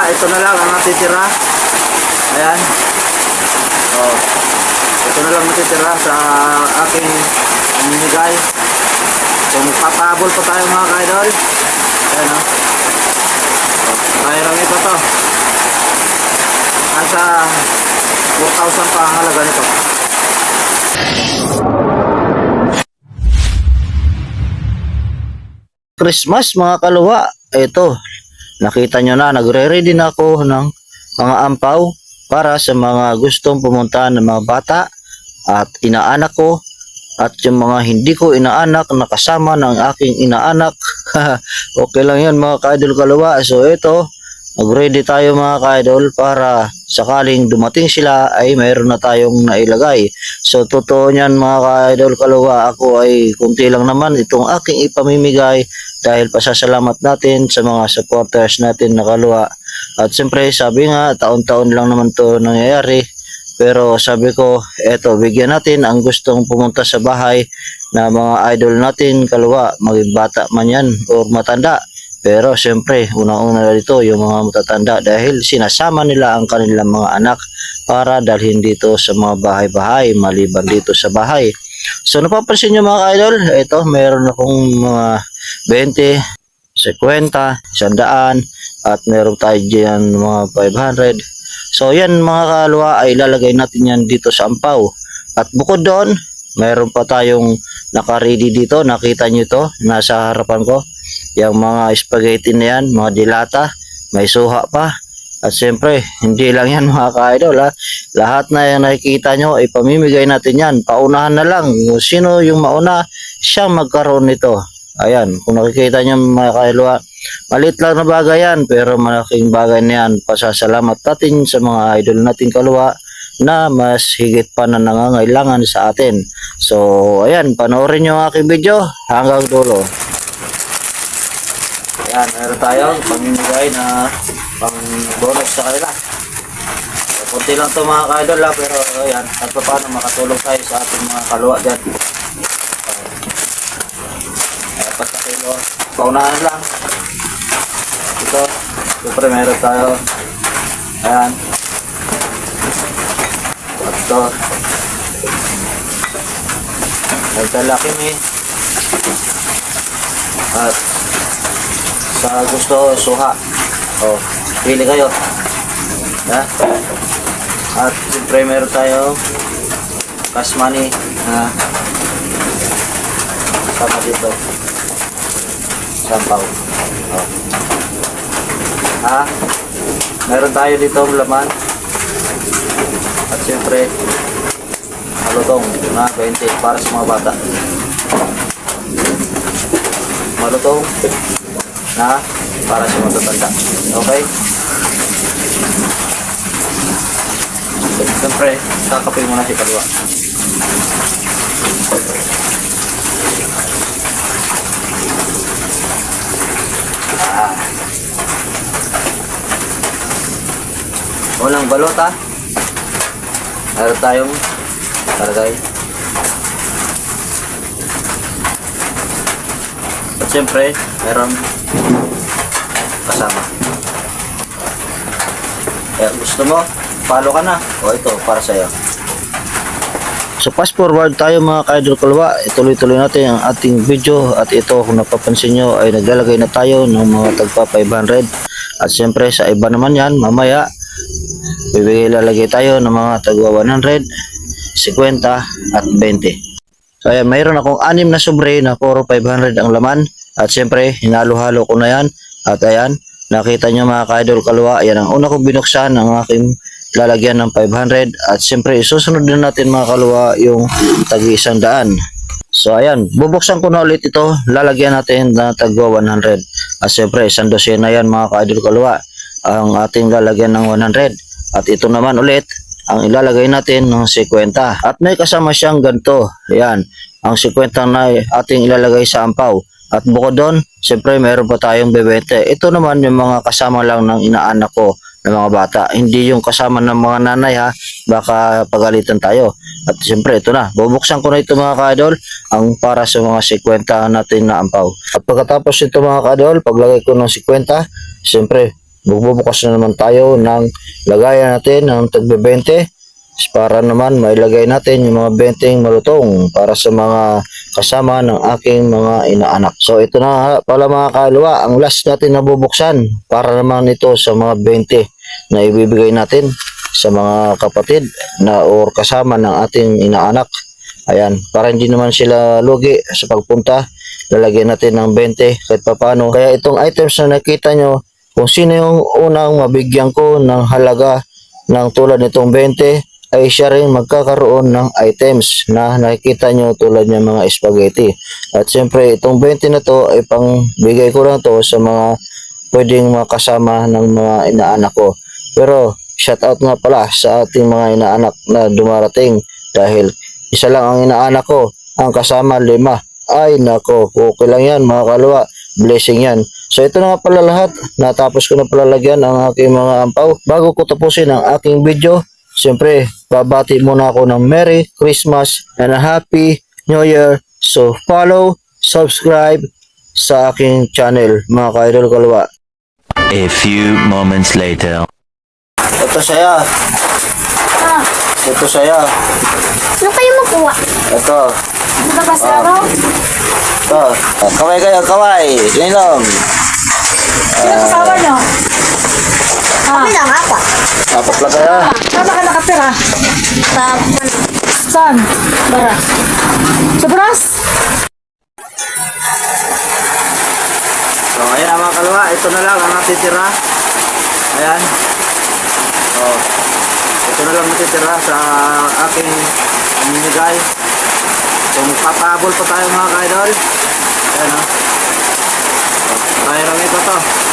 kalwa, ito na lang ang natitira. Ayan. Oh. Ito na lang natitira sa aking pamimigay. So, magpapahabol pa tayo mga kaidol. Ayan o. Oh. Kaya ito to. Nasa 4,000 pa ang halaga nito. Christmas mga kaluwa. Ito, nakita nyo na, nagre-ready na ako ng mga ampaw para sa mga gustong pumunta ng mga bata at inaanak ko at yung mga hindi ko inaanak na kasama ng aking inaanak. okay lang yun mga ka-idol kaluwa. So ito, Mag-ready tayo mga ka-idol para sakaling dumating sila ay mayroon na tayong nailagay. So totoo niyan mga ka-idol kaluwa ako ay kunti lang naman itong aking ipamimigay dahil pasasalamat natin sa mga supporters natin na kaluwa. At siyempre sabi nga taon-taon lang naman to nangyayari. Pero sabi ko, eto, bigyan natin ang gustong pumunta sa bahay na mga idol natin kaluwa, maging bata man yan o matanda. Pero siyempre, unang-una na dito yung mga matatanda dahil sinasama nila ang kanilang mga anak para dalhin dito sa mga bahay-bahay, maliban dito sa bahay. So napapansin nyo mga idol, ito meron akong mga 20, 50, 100 at meron tayo dyan mga 500. So yan mga kalwa ay ilalagay natin yan dito sa ampaw. At bukod doon, meron pa tayong naka-ready dito. Nakita nyo to, nasa harapan ko. Yung mga spaghetti na yan, mga dilata, may suha pa. At siyempre, hindi lang yan mga ka-idol ha. Lahat na yung nakikita nyo ay pamimigay natin yan. Paunahan na lang. Sino yung mauna, siya magkaroon nito. Ayan, kung nakikita nyo mga ka-idol ha, Malit lang na bagay yan, pero malaking bagay na yan. Pasasalamat natin sa mga idol nating kaluwa na mas higit pa na nangangailangan sa atin. So, ayan, panoorin nyo ang aking video hanggang dulo. Ayan, meron tayong pamimigay na pang bonus sa kanila. So, kunti lang to mga ka-idol ha, pero ayan, at paano makatulong tayo sa ating mga kaluwa dyan. Ayan, pat na kilo. Paunahan lang. Ito, siyempre meron tayo. Ayan. At ito. Nagdalaki mi. At sa gusto, suha. O, pili kayo. Ha? At siyempre meron tayo cash money na sama dito. Sampaw. O. Ha? Meron tayo dito laman. At siyempre, malutong na 20 para sa mga bata. Malutong na para sa matatanda. Okay? Siyempre, kakapin mo na si Kalwa. Ah. Unang balot ha. Meron tayong karagay. At siyempre, meron kasama. Kaya gusto mo, follow ka na. O ito, para sa'yo. So fast forward tayo mga ka-idol kalwa, ituloy-tuloy natin ang ating video at ito kung napapansin nyo ay naglalagay na tayo ng mga tagpa 500 at siyempre sa iba naman yan mamaya bibigay lalagay tayo ng mga tagwa 100 50 at 20 so ayan mayroon akong anim na sobre na puro 500 ang laman at siyempre hinalo-halo ko na yan. At ayan nakita nyo mga ka-idol kalwa ayan ang una kong binuksan ang aking lalagyan ng 500 at siyempre isusunod din natin mga kalwa yung isang daan. So ayan bubuksan ko na ulit ito. Lalagyan natin na tagwa 100 at siyempre isang dosena yan mga ka-idol kalwa ang ating lalagyan ng 100 at ito naman ulit ang ilalagay natin ng 50 at may kasama siyang ganito. Ayan ang 50 na ating ilalagay sa ampaw at bukod doon siyempre meron pa tayong bebente ito naman yung mga kasama lang ng inaanak ko ng mga bata. Hindi yung kasama ng mga nanay ha, baka pagalitan tayo. At siyempre ito na, bubuksan ko na ito mga ka-idol, ang para sa mga 50 natin na ampaw. At pagkatapos ito mga ka-idol, paglagay ko ng 50, siyempre Bugbubukas na naman tayo ng lagayan natin ng tagbe 20 para naman mailagay natin yung mga 20 malutong para sa mga kasama ng aking mga inaanak. So ito na pala mga kaluluwa, ang last natin na bubuksan para naman ito sa mga 20 na ibibigay natin sa mga kapatid na or kasama ng ating inaanak. Ayan, para hindi naman sila lugi sa pagpunta, lalagyan natin ng 20 kahit papano. Kaya itong items na nakita nyo, kung sino yung unang mabigyan ko ng halaga ng tulad nitong 20, ay siya rin magkakaroon ng items na nakikita nyo tulad ng mga spaghetti. At siyempre, itong 20 na to ay pang bigay ko lang to sa mga pwedeng makasama ng mga inaanak ko. Pero, shout out nga pala sa ating mga inaanak na dumarating dahil isa lang ang inaanak ko, ang kasama lima. Ay nako, okay lang yan mga kalwa, blessing yan. So ito na nga pala lahat, natapos ko na pala lagyan ang aking mga ampaw. Bago ko tapusin ang aking video, siyempre babati muna ako ng Merry Christmas and a Happy New Year. So follow, subscribe sa aking channel mga ka-idol kalwa. A few moments later. Ito saya, Ah, ito saya, ano kayo makuha? ito, Sa labas araw? ito. Kaway kayo, kaway, ninong. Sino kasama nyo? Ah, lang ako. Apat lang kayo. saan Sa Saan? Bara. Sa Bras? So, ayan mga kalwa, ito na lang ang natitira. Ayan. Oh. Ito na lang natitira sa aking minigay. So, magpapahabol pa tayo mga ka-idol. Ayan o. Oh. Tayo lang ito to.